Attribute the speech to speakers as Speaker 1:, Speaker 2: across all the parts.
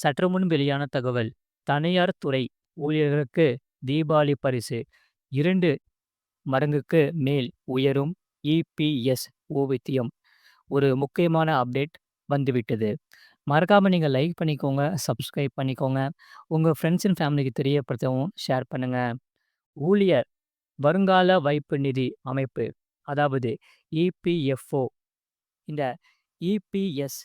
Speaker 1: சற்று முன் வெளியான தகவல். தனியார் துறை ஊழியர்களுக்கு தீபாவளி பரிசு. இரண்டு மடங்குக்கு மேல் உயரும் இபிஎஸ் ஓவித்தியம் ஒரு முக்கியமான அப்டேட் வந்துவிட்டது. மறக்காமல் நீங்கள் லைக் பண்ணிக்கோங்க சப்ஸ்கிரைப் பண்ணிக்கோங்க. உங்கள் ஃப்ரெண்ட்ஸ் அண்ட் ஃபேமிலிக்கு தெரியப்படுத்தவும் ஷேர் பண்ணுங்கள் ஊழியர் வருங்கால வைப்பு நிதி அமைப்பு அதாவது இபிஎஃப்ஓ இந்த இபிஎஸ்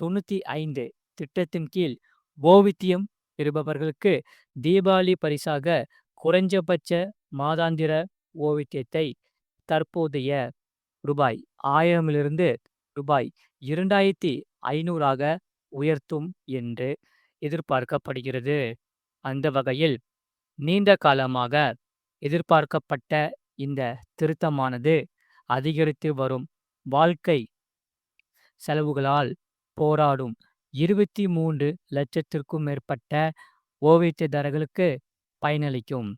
Speaker 1: தொண்ணூற்றி ஐந்து திட்டத்தின் கீழ் ஓவித்தியம் பெறுபவர்களுக்கு தீபாவளி பரிசாக குறைஞ்சபட்ச மாதாந்திர ஓவியத்தை தற்போதைய ரூபாய் ஆயிரமிலிருந்து ரூபாய் இரண்டாயிரத்தி ஐநூறாக உயர்த்தும் என்று எதிர்பார்க்கப்படுகிறது. அந்த வகையில் நீண்ட காலமாக எதிர்பார்க்கப்பட்ட இந்த திருத்தமானது அதிகரித்து வரும் வாழ்க்கை செலவுகளால் போராடும் இருபத்தி மூன்று லட்சத்திற்கும் மேற்பட்ட ஓவியதாரர்களுக்கு பயனளிக்கும்.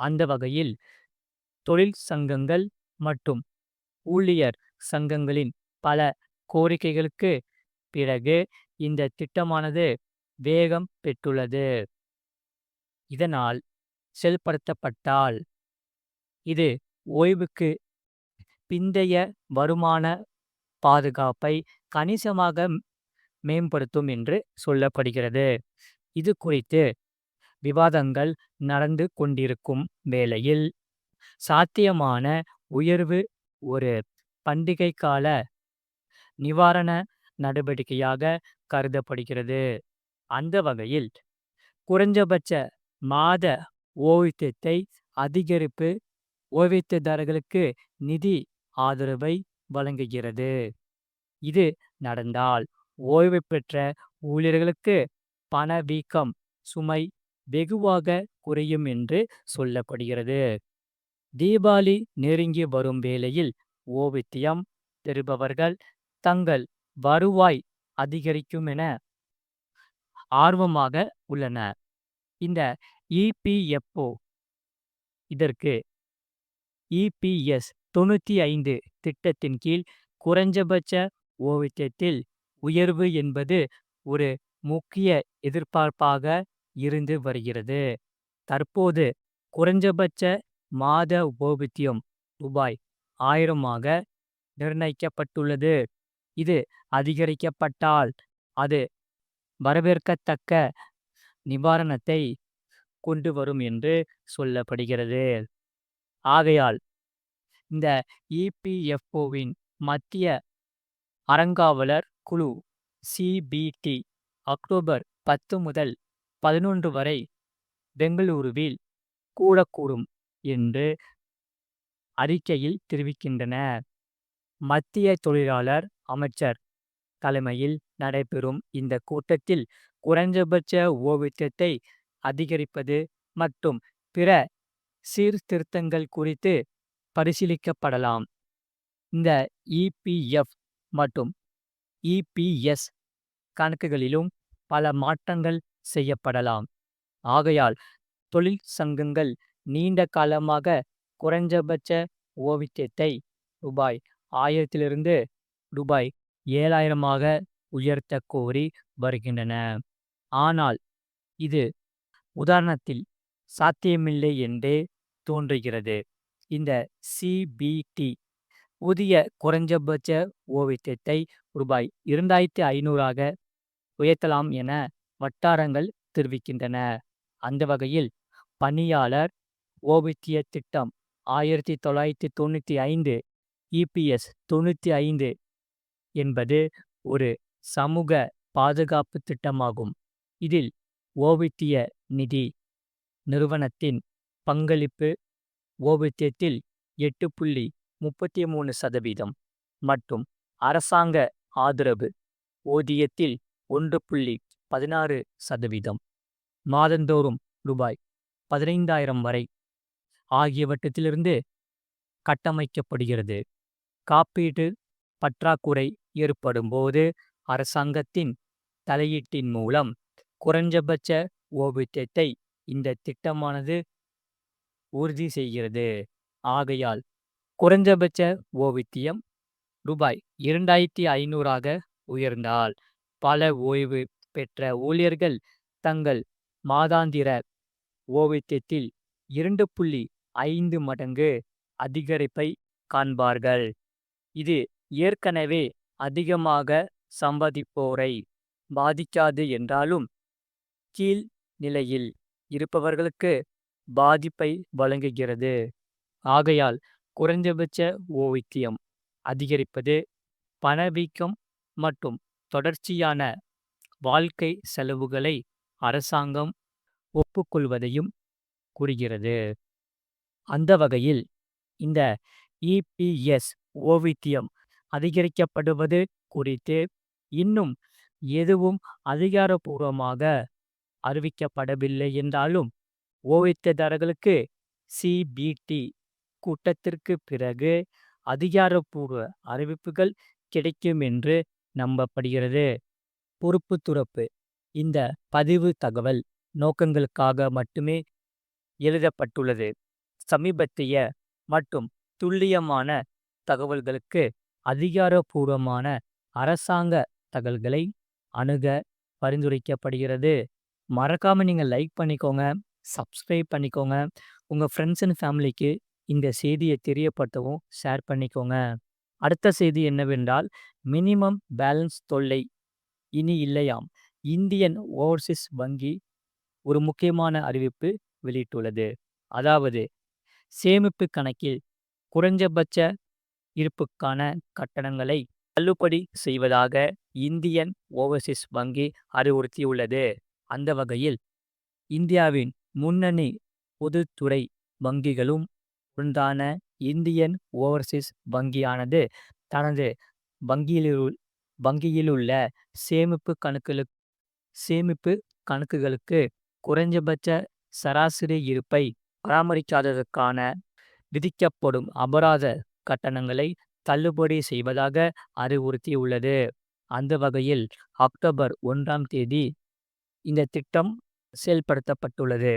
Speaker 1: அந்த வகையில் தொழில் சங்கங்கள் மற்றும் ஊழியர் சங்கங்களின் பல கோரிக்கைகளுக்கு பிறகு இந்த திட்டமானது வேகம் பெற்றுள்ளது. இதனால் செயல்படுத்தப்பட்டால் இது ஓய்வுக்கு பிந்தைய வருமான பாதுகாப்பை கணிசமாக மேம்படுத்தும் என்று சொல்லப்படுகிறது. இது குறித்து விவாதங்கள் நடந்து கொண்டிருக்கும் வேளையில் சாத்தியமான உயர்வு ஒரு பண்டிகை கால நிவாரண நடவடிக்கையாக கருதப்படுகிறது. அந்த வகையில் குறைஞ்சபட்ச மாத ஓய்வூதியத்தை அதிகரிப்பு ஓய்வூதியதாரர்களுக்கு நிதி ஆதரவை வழங்குகிறது. இது நடந்தால் ஓய்வு பெற்ற ஊழியர்களுக்கு பணவீக்கம் சுமை வெகுவாக குறையும் என்று சொல்லப்படுகிறது. தீபாவளி நெருங்கி வரும் வேளையில் ஓவித்தியம் பெறுபவர்கள் தங்கள் வருவாய் அதிகரிக்கும் என ஆர்வமாக உள்ளன இந்த இபிஎஃப்ஓ இதற்கு இபிஎஸ் தொண்ணூற்றி ஐந்து திட்டத்தின் கீழ் குறைஞ்சபட்ச ஓவியத்தில் உயர்வு என்பது ஒரு முக்கிய எதிர்பார்ப்பாக இருந்து வருகிறது. தற்போது குறைஞ்சபட்ச மாத ஓவியம் ரூபாய் ஆயிரமாக நிர்ணயிக்கப்பட்டுள்ளது. இது அதிகரிக்கப்பட்டால் அது வரவேற்கத்தக்க நிவாரணத்தை கொண்டு வரும் என்று சொல்லப்படுகிறது. ஆகையால் இந்த இபிஎஃப்ஓவின் மத்திய அறங்காவலர் குழு சிபிடி அக்டோபர் பத்து முதல் பதினொன்று வரை பெங்களூருவில் கூடக்கூடும் என்று அறிக்கையில் தெரிவிக்கின்றன. மத்திய தொழிலாளர் அமைச்சர் தலைமையில் நடைபெறும் இந்த கூட்டத்தில் குறைந்தபட்ச ஓவியத்தை அதிகரிப்பது மற்றும் பிற சீர்திருத்தங்கள் குறித்து பரிசீலிக்கப்படலாம். இந்த இபிஎஃப் மற்றும் இபிஎஸ் கணக்குகளிலும் பல மாற்றங்கள் செய்யப்படலாம். ஆகையால் தொழில் சங்கங்கள் நீண்ட காலமாக குறைஞ்சபட்ச ஓவியத்தை ரூபாய் ஆயிரத்திலிருந்து ரூபாய் ஏழாயிரமாக உயர்த்த கோரி வருகின்றன. ஆனால் இது உதாரணத்தில் சாத்தியமில்லை என்றே தோன்றுகிறது. இந்த சிபிடி புதிய குறைஞ்சபட்ச ஓவியத்தை ரூபாய் இரண்டாயிரத்தி ஐநூறாக உயர்த்தலாம் என வட்டாரங்கள் தெரிவிக்கின்றன. அந்த வகையில் பணியாளர் ஓய்வூதிய திட்டம் ஆயிரத்தி தொள்ளாயிரத்தி தொண்ணூற்றி ஐந்து இபிஎஸ் தொண்ணூற்றி ஐந்து என்பது ஒரு சமூக பாதுகாப்பு திட்டமாகும். இதில் ஓவித்திய நிதி நிறுவனத்தின் பங்களிப்பு ஓவியத்தில் எட்டு புள்ளி முப்பத்தி மூணு சதவீதம் மற்றும் அரசாங்க ஆதரவு ஓதியத்தில் ஒன்று புள்ளி பதினாறு சதவீதம் மாதந்தோறும் ரூபாய் பதினைந்தாயிரம் வரை ஆகியவற்றிலிருந்து கட்டமைக்கப்படுகிறது. காப்பீடு பற்றாக்குறை ஏற்படும்போது அரசாங்கத்தின் தலையீட்டின் மூலம் குறைஞ்சபட்ச ஓவியத்தை இந்த திட்டமானது உறுதி செய்கிறது. ஆகையால் குறைஞ்சபட்ச ஓவியம் ரூபாய் இரண்டாயிரத்தி ஐநூறாக உயர்ந்தால் பல ஓய்வு பெற்ற ஊழியர்கள் தங்கள் மாதாந்திர ஓய்வூதியத்தில் 2.5 மடங்கு அதிகரிப்பை காண்பார்கள். இது ஏற்கனவே அதிகமாக சம்பாதிப்போரை பாதிக்காது என்றாலும், கீழ் நிலையில் இருப்பவர்களுக்கு பாதிப்பை வழங்குகிறது. ஆகையால் குறைந்தபட்ச ஓய்வூதியம் அதிகரிப்பது பணவீக்கம் மற்றும் தொடர்ச்சியான வாழ்க்கை செலவுகளை அரசாங்கம் ஒப்புக்கொள்வதையும் கூறுகிறது. அந்த வகையில் இந்த இ.பி.எஸ். ஓய்வூதியம் அதிகரிக்கப்படுவது குறித்து இன்னும் எதுவும் அதிகாரபூர்வமாக அறிவிக்கப்படவில்லை என்றாலும், ஓய்வூதியதாரர்களுக்கு சி.பி.டி. கூட்டத்திற்குப் பிறகு அதிகாரப்பூர்வ அறிவிப்புகள் கிடைக்கும் என்று நம்பப்படுகிறது. பொறுப்பு துறப்பு இந்த பதிவு தகவல் நோக்கங்களுக்காக மட்டுமே எழுதப்பட்டுள்ளது. சமீபத்திய மற்றும் துல்லியமான தகவல்களுக்கு அதிகாரப்பூர்வமான அரசாங்க தகவல்களை அணுக பரிந்துரைக்கப்படுகிறது. மறக்காம நீங்க லைக் பண்ணிக்கோங்க, சப்ஸ்கிரைப் பண்ணிக்கோங்க. உங்க ஃப்ரெண்ட்ஸ் அண்ட் ஃபேமிலிக்கு இந்த செய்தியை தெரியப்படுத்தவும் ஷேர் பண்ணிக்கோங்க. அடுத்த செய்தி என்னவென்றால், மினிமம் பேலன்ஸ் தொல்லை இனி இல்லையாம். இந்தியன் ஓவர்சீஸ் வங்கி ஒரு முக்கியமான அறிவிப்பு வெளியிட்டுள்ளது. அதாவது, சேமிப்பு கணக்கில் குறைஞ்சபட்ச இருப்புக்கான கட்டணங்களை தள்ளுபடி செய்வதாக இந்தியன் ஓவர்சீஸ் வங்கி அறிவுறுத்தியுள்ளது. அந்த வகையில், இந்தியாவின் முன்னணி பொதுத்துறை வங்கிகளும் ஒன்றான இந்தியன் ஓவர்சீஸ் வங்கியானது தனது வங்கியிலுள் வங்கியிலுள்ள சேமிப்பு கணக்குகளுக்கு குறைஞ்சபட்ச சராசரி இருப்பை பராமரிக்காததற்கான விதிக்கப்படும் அபராத கட்டணங்களை தள்ளுபடி செய்வதாக அறிவுறுத்தியுள்ளது. அந்த வகையில், அக்டோபர் ஒன்றாம் தேதி இந்த திட்டம் செயல்படுத்தப்பட்டுள்ளது.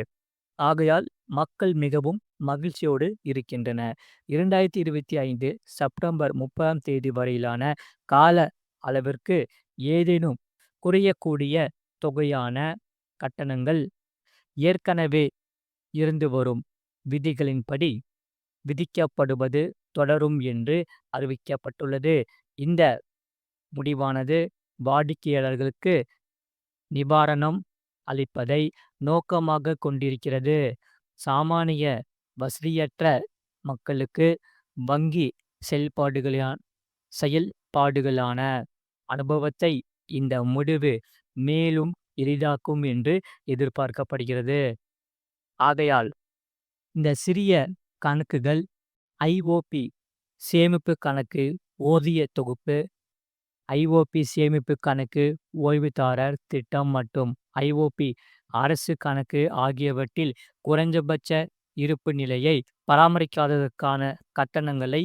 Speaker 1: ஆகையால் மக்கள் மிகவும் மகிழ்ச்சியோடு இருக்கின்றன இரண்டாயிரத்தி இருபத்தி ஐந்து செப்டம்பர் முப்பதாம் தேதி வரையிலான கால அளவிற்கு ஏதேனும் குறையக்கூடிய தொகையான கட்டணங்கள் ஏற்கனவே இருந்து வரும் விதிகளின்படி விதிக்கப்படுவது தொடரும் என்று அறிவிக்கப்பட்டுள்ளது. இந்த முடிவானது வாடிக்கையாளர்களுக்கு நிவாரணம் அளிப்பதை நோக்கமாக கொண்டிருக்கிறது. சாமானிய வசதியற்ற மக்களுக்கு வங்கி செயல்பாடுகளுக்கான அனுபவத்தை இந்த முடிவு மேலும் எளிதாக்கும் என்று எதிர்பார்க்கப்படுகிறது. ஆகையால், இந்த சிறிய கணக்குகள் ஐ.ஓ.பி. சேமிப்பு கணக்கு ஓதிய தொகுப்பு, ஐ.ஓ.பி. சேமிப்பு கணக்கு ஓய்வுதாரர் திட்டம் மற்றும் ஐ.ஓ.பி. அரசு கணக்கு ஆகியவற்றில் குறைஞ்சபட்ச இருப்பு நிலையை பராமரிக்காததற்கான கட்டணங்களை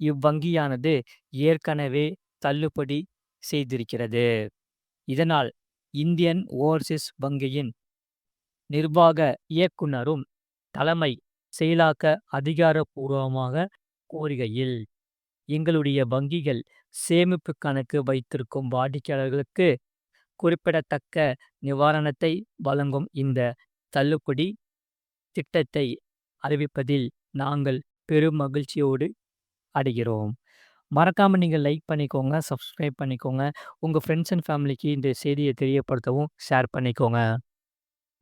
Speaker 1: இவ்வங்கியானது ஏற்கனவே தள்ளுபடி செய்திருக்கிறது. இதனால், இந்தியன் ஓவர்சீஸ் வங்கியின் நிர்வாக இயக்குனரும் தலைமை செயலாக்க அதிகாரப்பூர்வமாக கூறுகையில், "எங்களுடைய வங்கிகள் சேமிப்பு கணக்கு வைத்திருக்கும் வாடிக்கையாளர்களுக்கு குறிப்பிடத்தக்க நிவாரணத்தை வழங்கும் இந்த தள்ளுபடி திட்டத்தை அறிவிப்பதில் நாங்கள் பெரும் மகிழ்ச்சியோடு அடைகிறோம். மறக்காமல் நீங்கள் லைக் பண்ணிக்கோங்க, சப்ஸ்கிரைப் பண்ணிக்கோங்க. உங்கள் ஃப்ரெண்ட்ஸ் அண்ட் ஃபேமிலிக்கு இந்த செய்தியை தெரியப்படுத்தவும் ஷேர் பண்ணிக்கோங்க.